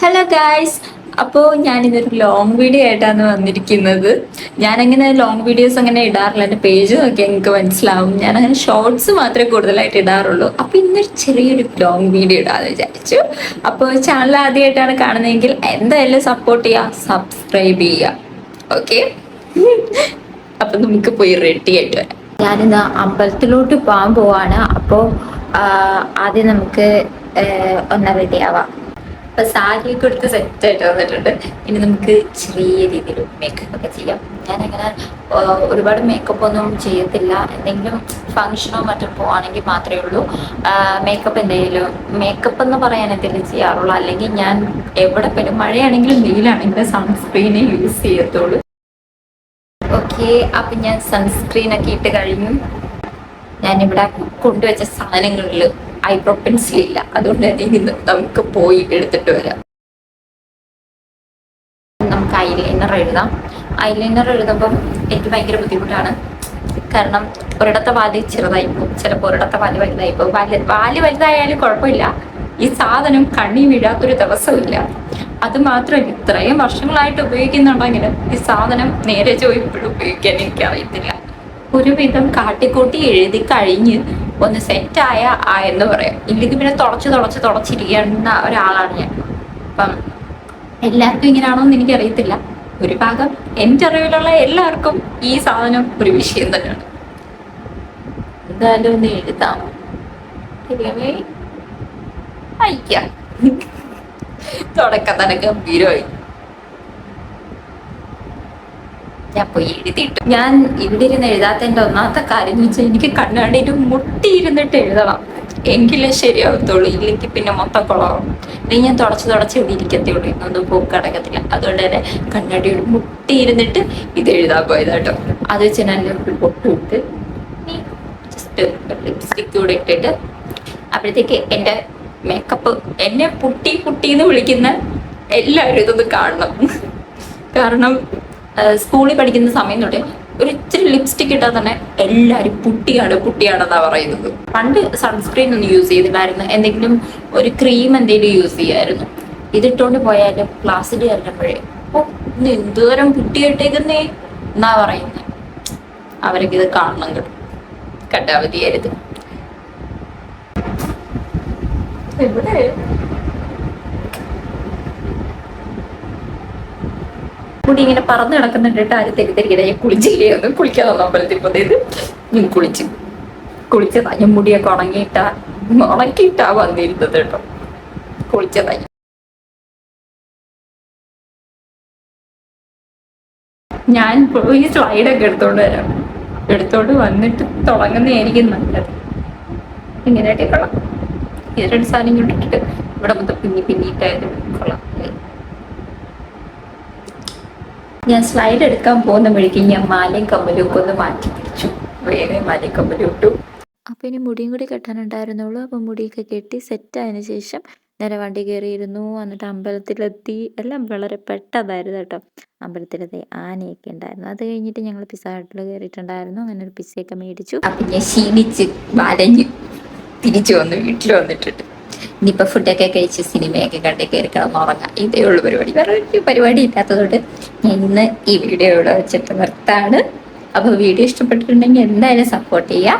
Hello guys അപ്പോൾ ഞാനിതൊരു long video ആയിട്ടാണ് വന്നിരിക്കുന്നത്. ഞാനങ്ങനെ ലോങ് വീഡിയോസ് അങ്ങനെ ഇടാറില്ല. എന്റെ പേജ് നോക്കിയാൽ എനിക്ക് മനസ്സിലാവും. ഞാനങ്ങനെ ഷോർട്സ് മാത്രമേ കൂടുതലായിട്ട് ഇടാറുള്ളൂ. അപ്പോൾ ഇന്നൊരു ചെറിയൊരു ലോങ് വീഡിയോ ഇടാമെന്ന് വിചാരിച്ചു. അപ്പോൾ ചാനൽ ആദ്യമായിട്ടാണ് കാണുന്നതെങ്കിൽ എന്തായാലും സപ്പോർട്ട് ചെയ്യുക സബ്സ്ക്രൈബ് ചെയ്യുക ഓക്കെ അപ്പം നമുക്ക് പോയി റെഡി ആയിട്ട് വരാം. ഞാനിന്ന് അമ്പലത്തിലോട്ട് പോകാൻ പോവാണ്. അപ്പോൾ ആദ്യം നമുക്ക് ഒന്ന് റെഡി ആവാം. അപ്പൊ സാരി ഒക്കെ എടുത്ത് സെറ്റ് ആയിട്ട് വന്നിട്ടുണ്ട്. ഇനി നമുക്ക് ചെറിയ രീതിയിൽ മേക്കപ്പ് ഒക്കെ ചെയ്യാം. ഞാൻ അങ്ങനെ ഒരുപാട് മേക്കപ്പ് ഒന്നും ചെയ്യത്തില്ല. എന്തെങ്കിലും ഫങ്ഷനോ മറ്റും പോവാണെങ്കിൽ മാത്രമേ ഉള്ളൂ. മേക്കപ്പ് എന്തെങ്കിലും മേക്കപ്പ് എന്ന് പറയാൻ എന്തെങ്കിലും ചെയ്യാറുള്ളൂ. അല്ലെങ്കിൽ ഞാൻ എവിടെ പോലും മഴയാണെങ്കിലും വെയിലാണെങ്കിലും സൺസ്ക്രീനെ യൂസ് ചെയ്യത്തുള്ളൂ. ഓക്കെ അപ്പൊ ഞാൻ സൺസ്ക്രീൻ ഒക്കെ ഇട്ട് കഴിഞ്ഞു. ഞാനിവിടെ കൊണ്ടുവച്ച സാധനങ്ങളിൽ ഐബ്രോ ഇല്ല അതുകൊണ്ട് തന്നെ ഇന്ന് നമുക്ക് പോയി എടുത്തിട്ട് വരാം. നമുക്ക് ഐലൈനർ എഴുതാം. ഐലൈനർ എഴുതുമ്പം എനിക്ക് ഭയങ്കര ബുദ്ധിമുട്ടാണ്. കാരണം ഒരിടത്തെ വാൽ ചെറുതായി പോകും ചിലപ്പോൾ ഒരിടത്തെ വാൽ വലുതായി പോകും വാൽ വാൽ വലുതായാലും കുഴപ്പമില്ല. ഈ സാധനം കണ്ണി വീഴാത്തൊരു ദിവസമില്ല അത് മാത്രം ഇത്രയും വർഷങ്ങളായിട്ട് ഉപയോഗിക്കുന്നുണ്ടെങ്കിലും ഈ സാധനം നേരെ ചോദിപ്പോഴും ഉപയോഗിക്കാൻ എനിക്ക് അറിയത്തില്ല ഒരുവിധം കാട്ടിക്കൂട്ടി എഴുതി കഴിഞ്ഞ് ഒന്ന് സെറ്റ് ആയ ആ എന്ന് പറയാം. ഇല്ലെങ്കിൽ പിന്നെ തുടച്ച് തുടച്ച് തുടച്ചിരിക്കുന്ന ഒരാളാണ് ഞാൻ. അപ്പം എല്ലാവർക്കും ഇങ്ങനെയാണോ എന്ന് എനിക്കറിയത്തില്ല. ഒരു ഭാഗം എന്റെ അറിവിലുള്ള എല്ലാവർക്കും ഈ സാധനം ഒരു വിഷയം തന്നെയാണ്. എന്തായാലും ഒന്ന് എഴുതാം തുടക്കം തന്നെ ഗംഭീരമായി. ഞാൻ പോയി എഴുതിയിട്ടു ഞാൻ ഇവിടെ ഇരുന്ന് എഴുതാത്തതിന്റെ ഒന്നാമത്തെ കാര്യം എന്ന് വെച്ചാൽ എനിക്ക് കണ്ണാടിയിൽ മുട്ടിയിരുന്നിട്ട് എഴുതണം. എങ്കിലേ ശരിയാവത്തുള്ളൂ. ഇല്ലെങ്കിൽ പിന്നെ മൊത്തം കുളമാവും. അല്ലെങ്കിൽ ഞാൻ തുടച്ച് തുടച്ച് എഴുതിയിരിക്കത്തേ ഉള്ളൂ. ഇന്നൊന്നും പോക്ക് കിടക്കത്തില്ല അതുകൊണ്ട് തന്നെ കണ്ണാടിയോട് മുട്ടിയിരുന്നിട്ട് ഇത് എഴുതാൻ പോയതാട്ടോ. അത് വെച്ച് ഞാൻ പൊട്ടിട്ട് ജസ്റ്റ് ലിപ്സ്റ്റിക് കൂടെ ഇട്ടിട്ട് അപ്പോഴത്തേക്ക് എന്റെ മേക്കപ്പ് എന്നെ പുട്ടി പുട്ടി എന്ന് വിളിക്കുന്ന എല്ലാവരും ഇതൊന്ന് കാണണം. കാരണം സ്കൂളിൽ പഠിക്കുന്ന സമയം തൊട്ട് ഒരു ഇച്ചിരി ലിപ്സ്റ്റിക് ഇട്ടാൽ തന്നെ എല്ലാവരും പുട്ടിയാണ് പുട്ടിയാണെന്നാണ് പറയുന്നത്. പണ്ട് സൺസ്ക്രീൻ ഒന്നും യൂസ് ചെയ്തില്ലായിരുന്നു. എന്തെങ്കിലും ഒരു ക്രീം എന്തെങ്കിലും യൂസ് ചെയ്യായിരുന്നു. ഇതിട്ടുകൊണ്ട് പോയാലും ക്ലാസ്സിൽ കയറുമ്പോഴേ ഓ ഇന്ന് എന്തോരം പുട്ടിയിട്ടേക്കുന്നേ എന്നാ പറയുന്നത് അവരൊക്കെ ഇത് കാണണം കേട്ടോ. കണ്ടാ മതിയായിരുന്നു. എവിടെ മുടി ഇങ്ങനെ പറന്ന് കിടക്കുന്നുണ്ടിട്ട് ആരും തെറ്റിദ്ധരിക്കട്ടെ ഞാൻ കുളിച്ചില്ലേ? ഒന്നും കുളിക്കാതെ അമ്പലത്തിൽ പോയത് ഞാൻ കുളിച്ചു. കുളിച്ചതാ. ഞാൻ മുടിയൊക്കെ ഉണങ്ങിയിട്ടാ ഉണക്കിയിട്ടാ വന്നിരുന്നത് കേട്ടോ. കുളിച്ചതാ. ഞാൻ. പോയി സ്ലൈഡൊക്കെ എടുത്തോണ്ട് വരാം. എടുത്തോണ്ട് വന്നിട്ട് തുടങ്ങുന്നതായിരിക്കും നല്ലത്. ഇങ്ങനെ കൊള്ളാം. ഇത് രണ്ട് സാധനം കൊണ്ടിട്ടിട്ട് ഇവിടെ മൊത്തം പിന്നി പിന്നിട്ടായിരുന്നു കൊള്ളാം. ഞാൻ സ്ലൈഡ് എടുക്കാൻ പോകുന്ന വഴിക്ക് ഞാൻ മാലയും കമ്മലും ഒക്കെ ഒന്ന് മാറ്റി പിടിച്ചു. വേറെ മാലയും കമ്മലും ഇട്ടു. അപ്പോൾ ഇനി മുടിയും കൂടി കെട്ടാനുണ്ടായിരുന്നുള്ളൂ. അപ്പോൾ മുടിയൊക്കെ കെട്ടി സെറ്റ് ആയതിനു ശേഷം നേരെ വണ്ടി കയറിയിരുന്നു. എന്നിട്ട് അമ്പലത്തിലെത്തി. എല്ലാം വളരെ പെട്ടതായിരുന്നു കേട്ടോ. അമ്പലത്തിലെത്തി ആനയൊക്കെ ഉണ്ടായിരുന്നു. അത് കഴിഞ്ഞിട്ട് ഞങ്ങൾ പിസ്സ ഹട്ടിൽ കയറിയിട്ടുണ്ടായിരുന്നു. അങ്ങനെ ഒരു പിസ്സയൊക്കെ മേടിച്ചു. അപ്പൊ ഞാൻ ക്ഷീണിച്ച് വലഞ്ഞ് തിരിച്ചു വന്നു. വീട്ടിൽ വന്നിട്ടുണ്ട് ഇനിയിപ്പോ ഫുഡൊക്കെ കഴിച്ച് സിനിമയൊക്കെ കണ്ട് കയറി കിടന്നുറങ്ങാം ഇതേ ഉള്ളു പരിപാടി. വേറെ ഒരു പരിപാടി ഇല്ലാത്തതുകൊണ്ട് ഞാൻ ഇന്ന് ഈ വീഡിയോ ഇവിടെ വെച്ചിട്ട് നിർത്താണ്. അപ്പൊ വീഡിയോ ഇഷ്ടപ്പെട്ടിട്ടുണ്ടെങ്കിൽ എന്തായാലും സപ്പോർട്ട് ചെയ്യാം.